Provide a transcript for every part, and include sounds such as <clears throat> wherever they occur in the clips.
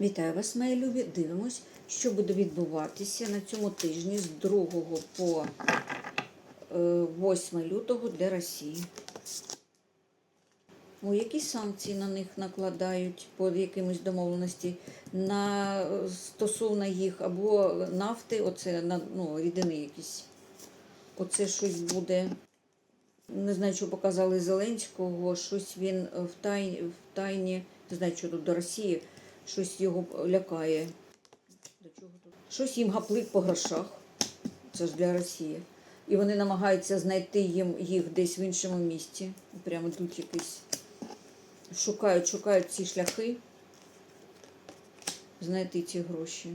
Вітаю вас, мої любі. Дивимось, що буде відбуватися на цьому тижні з 2 по е, 8 лютого для Росії. О, які санкції на них накладають по якимось домовленості на стосовно їх або нафти, оце ну, рідини якісь. Оце щось буде. Не знаю, що показали Зеленського, щось він в тайні, в тайні, не знаю, що тут до Росії, щось його лякає. Щось їм гаплик по грошах. Це ж для Росії. І вони намагаються знайти їм їх десь в іншому місті. Прямо тут якийсь. Шукають, шукають ці шляхи, знайти ці гроші.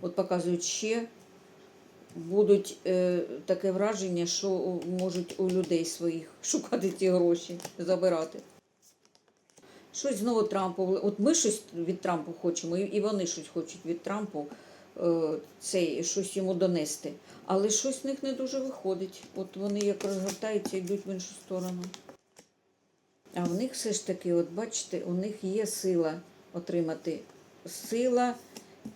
От показують ще будуть е, таке враження, що можуть у людей своїх <laughs> шукати ці гроші, забирати. Щось знову Трампу. От ми щось від Трампу хочемо, і вони щось хочуть від Трампу е, цей, щось йому донести. Але щось в них не дуже виходить. От вони як розгортаються, йдуть в іншу сторону. А в них все ж таки, от бачите, у них є сила отримати сила,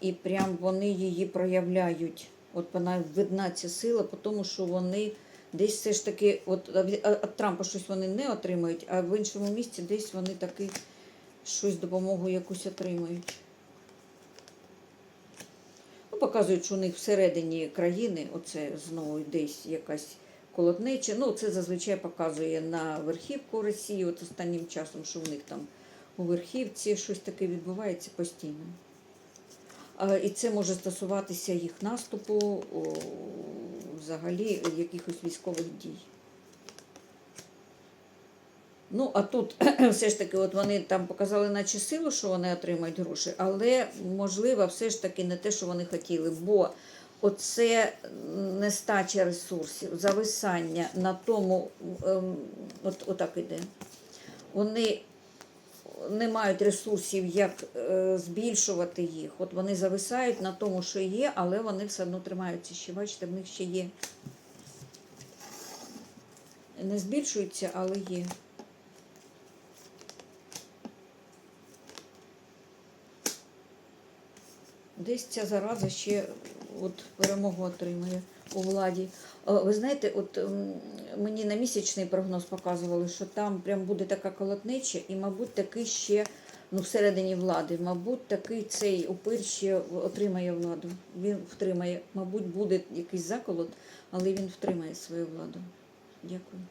і прям вони її проявляють. От вона видна ця сила, тому що вони десь все ж таки, от від Трампа щось вони не отримають, а в іншому місці десь вони таки щось допомогу якусь отримають. Ну, показують, що у них всередині країни, оце знову десь якась колотнеча. Ну, це зазвичай показує на верхівку Росії, от останнім часом, що в них там у верхівці щось таке відбувається постійно. І це може стосуватися їх наступу, взагалі якихось військових дій. Ну, а тут <clears throat> все ж таки, от вони там показали, наче силу, що вони отримають гроші, але можливо, все ж таки не те, що вони хотіли. Бо оце нестача ресурсів, зависання на тому, ем, от, отак іде. Вони не мають ресурсів, як е, збільшувати їх. От вони зависають на тому, що є, але вони все одно тримаються ще. Бачите, в них ще є. Не збільшуються, але є. Десь ця зараза ще от перемогу отримає у владі. Е, Ви знаєте, от мені на місячний прогноз показували, що там прям буде така колотнеча, і, мабуть, такий ще ну, всередині влади, мабуть, такий цей упир ще отримає владу. Він втримає, мабуть, буде якийсь заколот, але він втримає свою владу. Дякую.